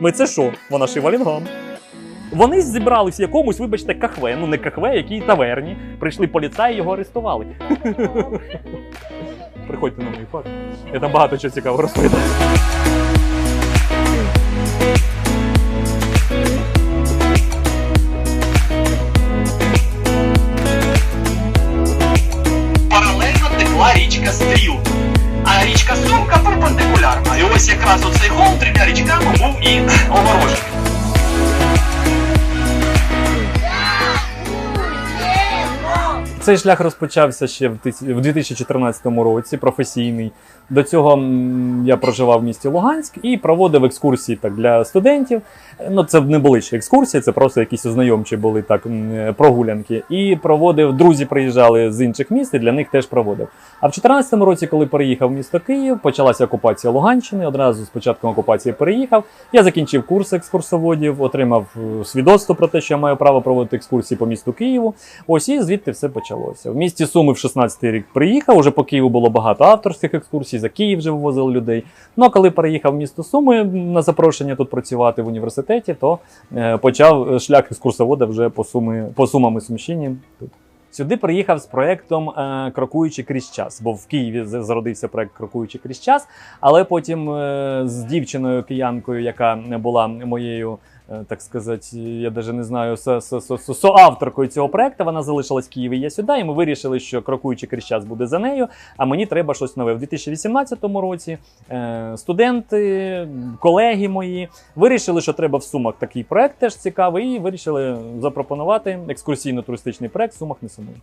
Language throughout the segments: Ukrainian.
Ми це що? Вона шивалінгам. Вони зібрались в якомусь, вибачте, кахве, ну не кахве, якій таверні. Прийшли поліцаї, його арестували. Приходьте на мою факт. Я там багато чого цікавого розповідаю. Якраз оцей холм трьома річками був і огорожений. Цей шлях розпочався ще в 2014 році, професійний. До цього я проживав в місті Луганськ і проводив екскурсії так для студентів. Ну, це не були ще екскурсії, це просто якісь ознайомчі були так прогулянки. І проводив, друзі приїжджали з інших міст, і для них теж проводив. А в 2014 році, коли переїхав в місто Київ, почалася окупація Луганщини. Одразу з початком окупації переїхав. Я закінчив курс екскурсоводів, отримав е, свідоцтво про те, що я маю право проводити екскурсії по місту Києву. Ось і звідти все почалося. В місті Суми в 16-й рік приїхав. Уже по Києву було багато авторських екскурсій, за Київ вже вивозили людей. Ну а коли переїхав в місто Суми на запрошення тут працювати в університеті, то е, почав е, шлях екскурсовода вже по суми по сумам і Сумщині. Тут. Сюди приїхав з проєктом е, Крокуючи крізь час, бо в Києві зародився проєкт Крокуючи крізь час. Але потім з дівчиною киянкою, яка була моєю, так сказати, я навіть не знаю, со- со- со- со- соавторкою цього проєкту, вона залишилась в Києві. Я сюди, і ми вирішили, що Крокуючи крізь час буде за нею. А мені треба щось нове. В 2018 році е, студенти, колеги мої вирішили, що треба в Сумах такий проект теж цікавий, і вирішили запропонувати екскурсійно-туристичний проект в Сумах не сумуй.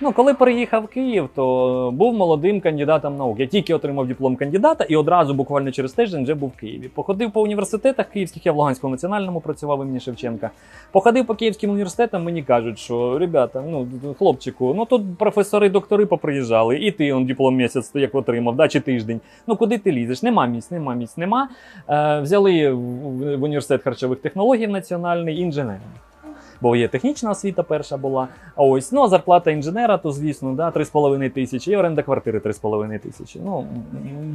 Ну, коли переїхав в Київ, то був молодим кандидатом наук. Я тільки отримав диплом кандидата і одразу, буквально через тиждень, вже був в Києві. Походив по університетах київських, я в Луганському національному працював імені Шевченка. Походив по київським університетам, мені кажуть, що ребята, ну хлопчику, ну тут професори, доктори поприїжджали, і ти он диплом місяць як отримав, да, чи тиждень. Ну куди ти лізеш? Нема місць, нема місць, нема. Е, взяли в, університет харчових технологій національний інженером. Бо є технічна освіта перша була. А ось ну а зарплата інженера, то звісно, да, 3,5 тисячі, і оренда квартири 3,5 тисячі. Ну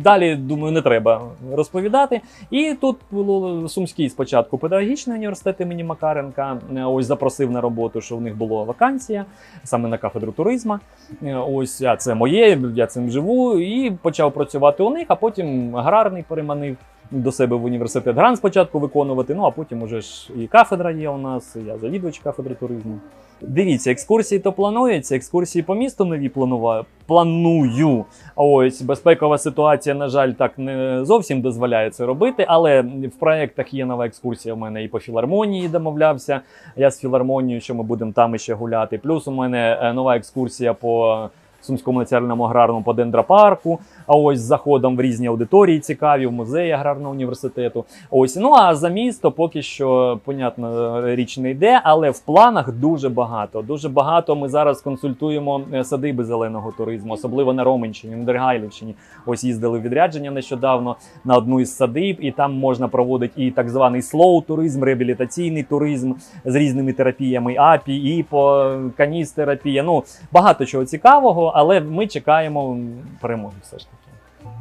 далі думаю, не треба розповідати. І тут було Сумський спочатку педагогічний університет імені Макаренка. е, Ось запросив на роботу, що в них була вакансія саме на кафедру туризму. Е, Ось а це моє, я цим живу. І почав працювати у них, а потім аграрний переманив до себе в університет грант спочатку виконувати. Ну а потім уже ж і кафедра є у нас. і Я завідувач кафедри туризму. Дивіться, екскурсії то планується. Екскурсії по місту нові плануваю. Планую. Ось безпекова ситуація, на жаль, так не зовсім дозволяє це робити. Але в проєктах є нова екскурсія. У мене і по філармонії домовлявся. Я з філармонією, що ми будемо там іще гуляти. Плюс у мене е, нова екскурсія по Сумському національному аграрному по дендропарку. А ось з заходом в різні аудиторії цікаві, в музеї аграрного університету. Ось ну а за місто поки що, понятно, річ не йде, але в планах дуже багато. Дуже багато ми зараз консультуємо е, садиби зеленого туризму, особливо на Роменщині, на Дергайлівщині. Ось їздили в відрядження нещодавно на одну із садиб, і там можна проводити і так званий слоу туризм, реабілітаційний туризм з різними терапіями, апі, іпо, каністерапія. Ну багато чого цікавого, але ми чекаємо перемоги все ж таки.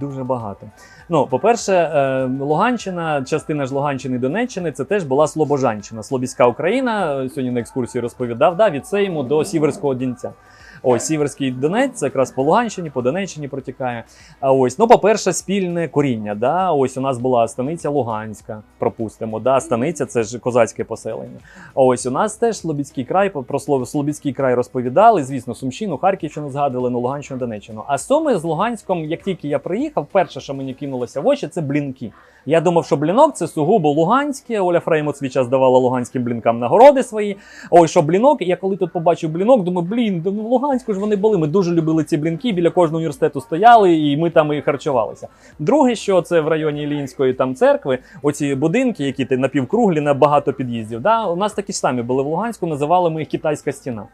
Дуже багато. Ну, по-перше, е, Луганщина, частина ж Луганщини і Донеччини, це теж була Слобожанщина, Слобідська Україна. Сьогодні на екскурсії розповідав, да, від Сейму до Сіверського Дінця. Ось Сіверський Донець, це якраз по Луганщині, по Донеччині протікає. А ось, ну, по-перше, спільне коріння. Да? Ось у нас була станиця Луганська, пропустимо. Да? Станиця це ж козацьке поселення. А ось у нас теж Слобідський край, про Сло- Слобідський край розповідали. Звісно, Сумщину, Харківщину згадували, ну Луганщину, Донеччину. А Суми з Луганськом, як тільки я приїхав, перше, що мені кинулося в очі, це блінки. Я думав, що блінок це сугубо луганське. Оля Фреймут свій час давала луганським блінкам нагороди свої. Ой, що блінок. І я коли тут побачив блінок, думаю, блін, ну, в Луганську ж вони були. Ми дуже любили ці блінки. Біля кожного університету стояли, і ми там і харчувалися. Друге, що це в районі Ілінської там церкви, оці будинки, які ти напівкруглі на багато під'їздів. Да? У нас такі ж самі були в Луганську, називали ми їх китайська стіна.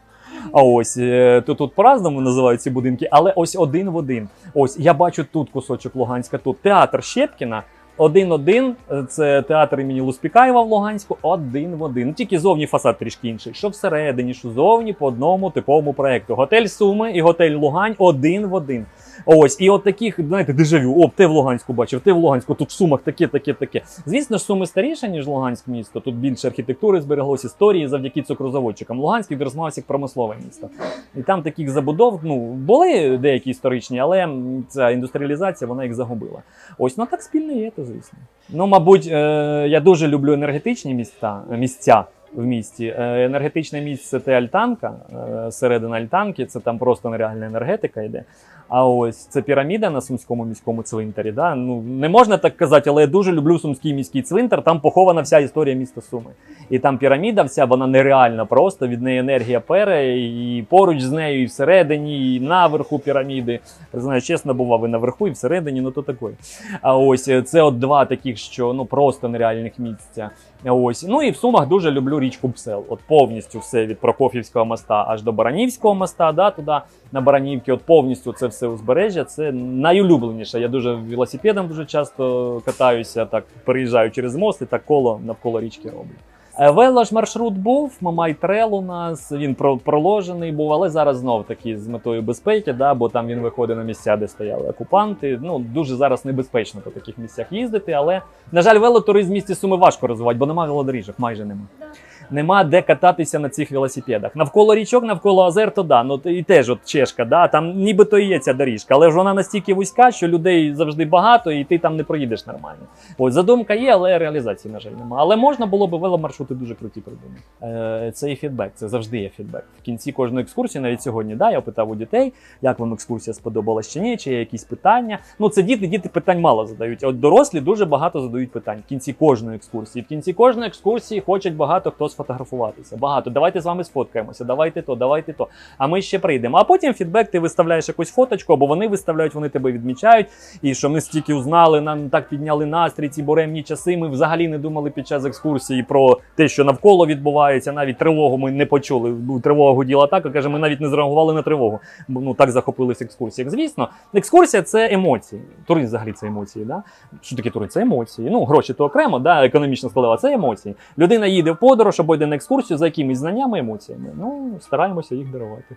А ось е, то тут по-разному називають ці будинки, але ось один в один. Ось я бачу тут кусочок Луганська, тут театр Щепкіна. Один-один, е, це театр імені Луспікаєва в Луганську, один в один. Тільки зовні фасад трішки інший. Що всередині, що зовні по одному типовому проекту. Готель Суми і готель Лугань один в один. Ось, і от таких, знаєте, дежавю. О, ти в Луганську бачив, ти в Луганську, тут в Сумах таке, таке, таке. Звісно ж, Суми старіше, ніж Луганськ місто. Тут більше архітектури збереглось історії завдяки цукрозаводчикам. Луганськ відрозвивався як промислове місто. І там таких забудов, ну, були деякі історичні, але ця індустріалізація вона їх загубила. Ось, ну так спільне є, то звісно. Ну, мабуть, е, я дуже люблю енергетичні міста, місця. В місті Е, енергетичне місце це Альтанка, е, середина Альтанки, це там просто нереальна енергетика йде. А ось це піраміда на сумському міському цвинтарі. Да? Ну не можна так казати, але я дуже люблю сумський міський цвинтар. Там похована вся історія міста Суми. І там піраміда, вся вона нереальна просто. Від неї енергія пере, і поруч з нею, і всередині, і наверху піраміди. Знаю, чесно, бував і наверху, і всередині, ну то такої. А ось е, це от два таких, що ну просто нереальних місця. Ось. Ну і в Сумах дуже люблю річку Псел. От повністю все від Прокоф'ївського моста аж до Баранівського моста, да, туди на Баранівці, от повністю це все узбережжя. Це найулюбленіше. Я дуже велосипедом дуже часто катаюся, так переїжджаю через мост і так коло навколо річки роблю. Е, Велож маршрут був, Мамай Трел у нас, він про- проложений був, але зараз знов таки з метою безпеки, да, бо там він виходить на місця, де стояли окупанти. Ну, дуже зараз небезпечно по таких місцях їздити, але, на жаль, велотуризм в місті Суми важко розвивати, бо немає велодоріжок, майже нема. Нема де кататися на цих велосипедах. Навколо річок, навколо озер, то да, ну і теж от чешка, да, там нібито і є ця доріжка, але ж вона настільки вузька, що людей завжди багато, і ти там не проїдеш нормально. От задумка є, але реалізації, на жаль, немає. Але можна було б веломаршрути дуже круті придумати. Е, це і фідбек, це завжди є фідбек. В кінці кожної екскурсії, навіть сьогодні, да, я питав у дітей, як вам екскурсія сподобалась чи ні, чи є якісь питання. Ну, це діти, діти питань мало задають. От дорослі дуже багато задають питань в кінці кожної екскурсії. В кінці кожної екскурсії хочуть багато хто сфотографуватися. Багато. Давайте з вами сфоткаємося, давайте то, давайте то. А ми ще прийдемо. А потім фідбек, ти виставляєш якусь фоточку, або вони виставляють, вони тебе відмічають. І що ми стільки узнали, нам так підняли настрій, ці буремні часи. Ми взагалі не думали під час екскурсії про те, що навколо відбувається. Навіть тривогу ми не почули. Тривога гуділа так, каже, ми навіть не зреагували на тривогу. Ну так захопились екскурсіях. Звісно, екскурсія це емоції. Туризм взагалі це емоції. Да? Що таке туризм? Це емоції. Ну, гроші то окремо, да, економічна складова це емоції. Людина їде в подорож або на екскурсію за якимись знаннями, емоціями. Ну, стараємося їх дарувати.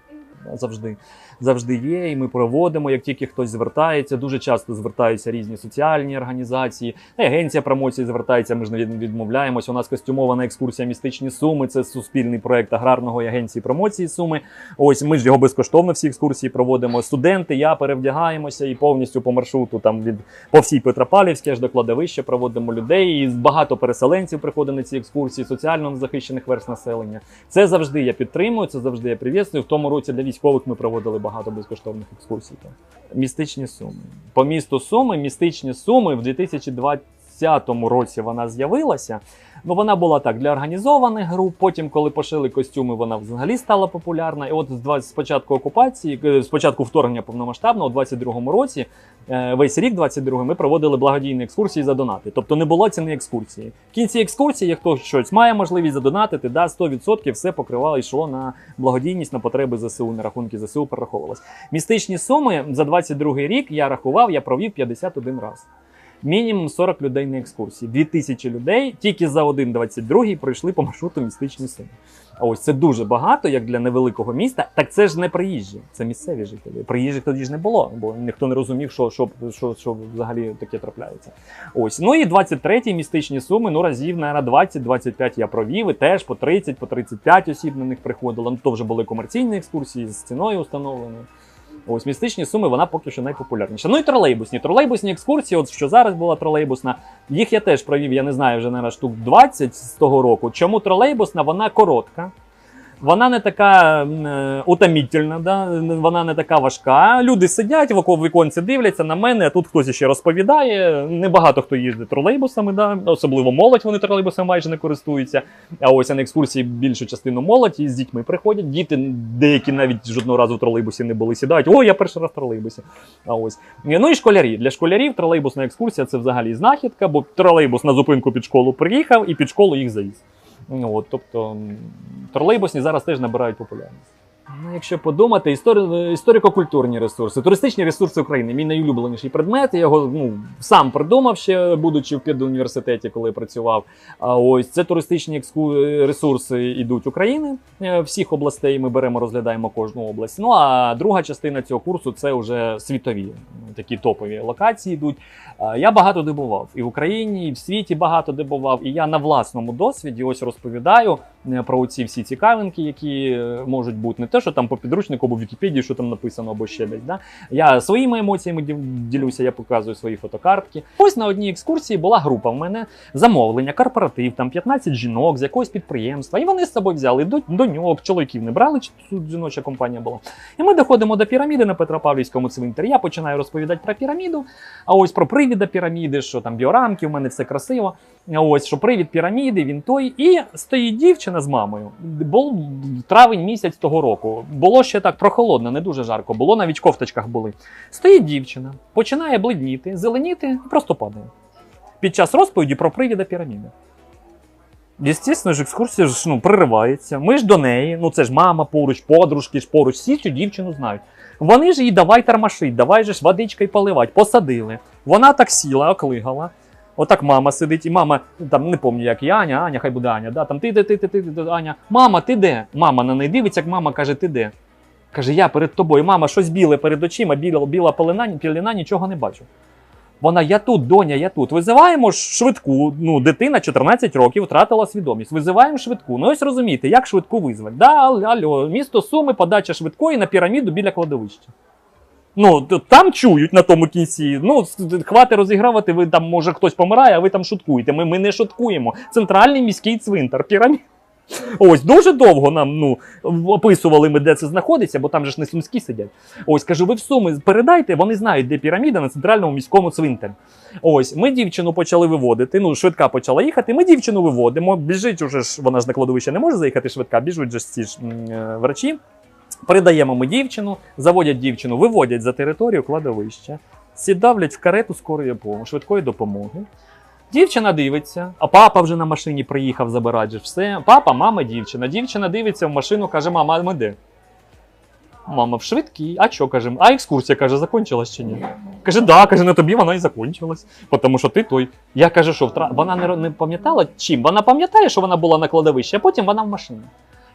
Завжди. Завжди є, і ми проводимо, як тільки хтось звертається. Дуже часто звертаються різні соціальні організації, агенція промоції звертається. Ми ж не від- відмовляємось. У нас костюмована екскурсія містичні суми. Це суспільний проект аграрного і агенції промоції суми. Ось ми ж його безкоштовно всі екскурсії проводимо. Студенти, я перевдягаємося і повністю по маршруту там від по всій Петропавлівській аж до кладовища проводимо людей. І багато переселенців приходить на ці екскурсії, соціально незахищених верст населення. Це завжди я підтримую, це завжди я привітствую. В тому році для військових ми проводили багато безкоштовних екскурсій. Так. Містичні суми. По місту Суми, містичні суми в 2020 році вона з'явилася. Ну, вона була так для організованих груп. Потім, коли пошили костюми, вона взагалі стала популярна. І от з 20 з початку окупації, е, з початку вторгнення повномасштабного, у 22-му році, е, весь рік 22 ми проводили благодійні екскурсії за донати. Тобто не було ціни екскурсії. В кінці екскурсії, як хто щось має можливість задонатити, да, 100% все покривало йшло на благодійність, на потреби ЗСУ, на рахунки ЗСУ перераховувалось. Містичні суми за 22 рік я рахував, я провів 51 раз. Мінімум 40 людей на екскурсії. 2000 людей тільки за один 22 пройшли по маршруту містичні суми. А ось це дуже багато, як для невеликого міста. Так це ж не приїжджі, це місцеві жителі. Приїжджих тоді ж не було, бо ніхто не розумів, що, що, що, що взагалі таке трапляється. Ось. Ну і 23-й містичні суми, ну разів, наверное, 20-25 я провів, і теж по 30, по 35 осіб на них приходило. Ну, то вже були комерційні екскурсії з ціною установленою. Ось містичні суми, вона поки що найпопулярніша. Ну і тролейбусні. Тролейбусні екскурсії, от що зараз була тролейбусна, їх я теж провів, я не знаю, вже наверное, штук 20 з того року. Чому тролейбусна? Вона коротка. Вона не така е, утомітельна, да? вона не така важка. Люди сидять в віконці, дивляться на мене, а тут хтось ще розповідає. Небагато хто їздить тролейбусами, да? особливо молодь, вони тролейбусами майже не користуються. А ось на екскурсії більшу частину молодь і з дітьми приходять. Діти деякі навіть жодного разу в тролейбусі не були, сідають. О, я перший раз в тролейбусі. А ось ну і школярі. Для школярів тролейбусна екскурсія це взагалі знахідка, бо тролейбус на зупинку під школу приїхав і під школу їх завіз. Ну, От, тобто тролейбусні зараз теж набирають популярність. Ну, якщо подумати, історі... історико-культурні ресурси, туристичні ресурси України. Мій найулюбленіший предмет. Я його ну, сам придумав ще, будучи в педуніверситеті, коли працював. А ось це туристичні екску... ресурси йдуть України. Е, Всіх областей ми беремо, розглядаємо кожну область. Ну а друга частина цього курсу це вже світові такі топові локації йдуть. Е, Я багато де бував і в Україні, і в світі багато де бував. І я на власному досвіді ось розповідаю е, про ці всі цікавинки, які е, можуть бути не те, що там по підручнику або в Вікіпедії, що там написано, або ще десь. Да? Я своїми емоціями ділюся, я показую свої фотокартки. Ось на одній екскурсії була група в мене замовлення, корпоратив, там 15 жінок з якогось підприємства. І вони з собою взяли до, доньок, чоловіків не брали, чи тут жіноча компанія була. І ми доходимо до піраміди на Петропавлівському цвинтарі. Я починаю розповідати про піраміду, а ось про привіда піраміди, що там біорамки, у мене все красиво. А Ось що привід піраміди, він той. І стоїть дівчина з мамою. Був травень місяць того року. Було ще так прохолодно, не дуже жарко. Було навіть в кофточках були. Стоїть дівчина, починає бледніти, зеленіти і просто падає. Під час розповіді про привіда піраміди. Звісно ж, екскурсія ж ну, приривається. Ми ж до неї, ну це ж мама поруч, подружки ж поруч, всі цю дівчину знають. Вони ж їй давай тормошить, давай же ж водичкою поливати, посадили. Вона так сіла, оклигала. Отак мама сидить, і мама, там не пам'ятаю, як і Аня, Аня, хай буде Аня, да, там ти де, ти, ти, ти, ти, Аня. Мама, ти де? Мама на неї дивиться, як мама каже, ти де? Каже, я перед тобою, мама, щось біле перед очима, біла, біла пелена, піліна, нічого не бачу. Вона, я тут, доня, я тут. Визиваємо швидку. Ну, дитина 14 років втратила свідомість. Визиваємо швидку. Ну ось розумієте, як швидку визвати? Да, алло, місто Суми, подача швидкої на піраміду біля кладовища. Ну, там чують на тому кінці. Ну, хвати розігравати, ви там, може, хтось помирає, а ви там шуткуєте. Ми, ми не шуткуємо. Центральний міський цвинтар, пірамід. Ось дуже довго нам ну, описували ми, де це знаходиться, бо там же ж не сумські сидять. Ось кажу, ви в суми передайте, вони знають, де піраміда на центральному міському цвинтарі. Ось ми дівчину почали виводити. Ну, швидка почала їхати. Ми дівчину виводимо. Біжить уже ж, вона ж на кладовище не може заїхати швидка, біжуть же ці ж е, врачі. Передаємо ми дівчину, заводять дівчину, виводять за територію кладовища, сідавлять в карету скорої швидкої допомоги. Дівчина дивиться, а папа вже на машині приїхав забирати все. Папа, мама, дівчина. Дівчина дивиться в машину, каже: мама, а ми де? Мама в швидкій. А що каже? А екскурсія каже, закончилась чи ні? Каже, да, каже, на тобі вона і закончилась. Тому що ти той. Я кажу, що втра... вона не, не пам'ятала чим? Вона пам'ятає, що вона була на кладовищі, а потім вона в машині.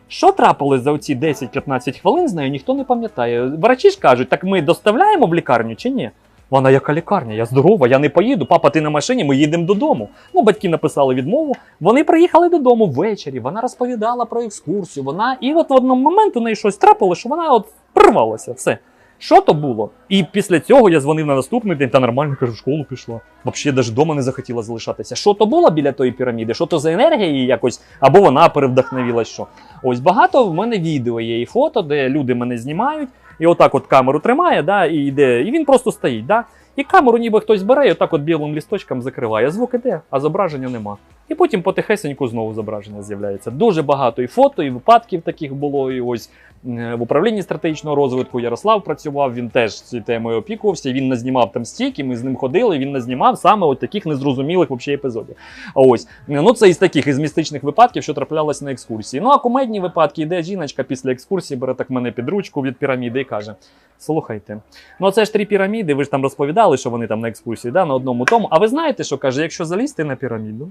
Що трапилось за оці 10-15 хвилин з нею, ніхто не пам'ятає. Врачі ж кажуть, так ми доставляємо в лікарню чи ні? Вона яка лікарня? Я здорова, я не поїду. Папа, ти на машині, ми їдемо додому. Ну, батьки написали відмову. Вони приїхали додому ввечері. Вона розповідала про екскурсію. Вона і от в одному момент у неї щось трапило, що вона от прорвалася. Все. Що то було? І після цього я дзвонив на наступний день та нормально кажу, в школу пішла. Взагалі, навіть вдома не захотіла залишатися. Що то було біля тої піраміди? Що то за енергія її якось, або вона перевдохновілась, що. Ось багато в мене відео є і фото, де люди мене знімають, і отак от камеру тримає, да, і йде, і він просто стоїть. Да? І камеру ніби хтось бере, і отак от білим лісточком закриває. Звук іде, а зображення нема. І потім потихесеньку знову зображення з'являється. Дуже багато і фото, і випадків таких було. І ось е, в управлінні стратегічного розвитку Ярослав працював, він теж цією темою опікувався. Він назнімав там стільки, ми з ним ходили. Він назнімав саме от таких незрозумілих вообще епізодів. А ось ну це із таких із містичних випадків, що траплялося на екскурсії. Ну а кумедні випадки йде жіночка після екскурсії, бере так мене під ручку від піраміди і каже: Слухайте, ну це ж три піраміди. Ви ж там розповідали, що вони там на екскурсії, да, на одному тому. А ви знаєте, що каже, якщо залізти на піраміду,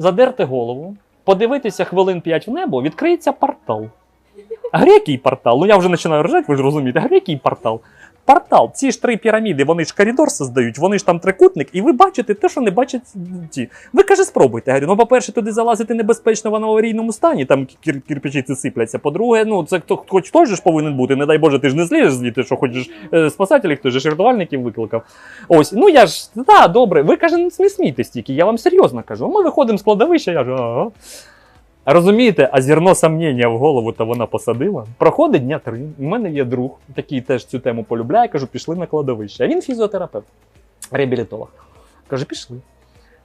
задерти голову, подивитися хвилин 5 в небо, відкриється портал. А який портал? Ну я вже починаю ржати, ви ж розумієте, грекий портал? Портал, ці ж три піраміди, вони ж коридор создають, вони ж там трикутник, і ви бачите те, що не бачать ті. Ви каже, спробуйте. Я говорю, ну, по-перше, туди залазити небезпечно, в аварійному стані, там кір- кирпичі ці сипляться. По-друге, ну це хто хоч хтось же ж повинен бути. Не дай Боже, ти ж не злізеш звідти, що хочеш е, спасателів, же ж рятувальників викликав. Ось, ну я ж, да, добре, ви каже, не смійтесь тільки, я вам серйозно кажу. Ми виходимо з кладовища, я ж, ага. Розумієте, а зерно сомнення в голову то вона посадила. Проходить дня три. У мене є друг, який теж цю тему полюбляє. Кажу, пішли на кладовище. А він фізіотерапевт, реабілітолог. Каже, пішли.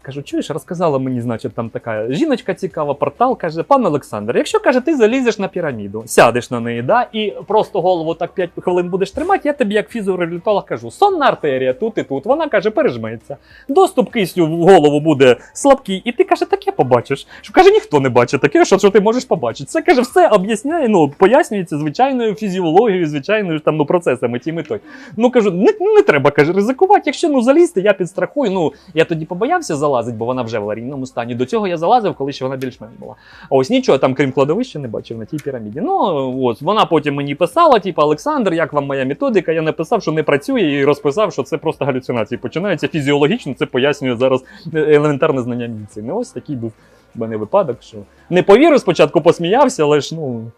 Кажу, чуєш, розказала мені, значить, там така жіночка цікава, портал, каже, пан Олександр, якщо каже, ти залізеш на піраміду, сядеш на неї, да, і просто голову так 5 хвилин будеш тримати, я тобі, як фізіореабілітолог, кажу, сонна артерія тут і тут. Вона каже, пережметься. Доступ кисню в голову буде слабкий, і ти каже, таке побачиш. Що каже, ніхто не бачить таке, що, що ти можеш побачити. Це каже, все об'ясняє, ну пояснюється звичайною фізіологією, звичайною там ну процесами тим і той. Ну кажу, не, не треба каже, ризикувати. Якщо ну залізти, я підстрахую. Ну я тоді побоявся залазити, бо вона вже в аварійному стані. До цього я залазив, коли ще вона більш-менш була. А ось нічого там, крім кладовища, не бачив на тій піраміді. Ну от вона потім мені писала, типу, Олександр, як вам моя методика? Я написав, що не працює, і розписав, що це просто галюцинації починаються фізіологічно. Це пояснює зараз елементарне знання медицини. Ось такий був в мене випадок, що не повірив спочатку, посміявся, але ж ну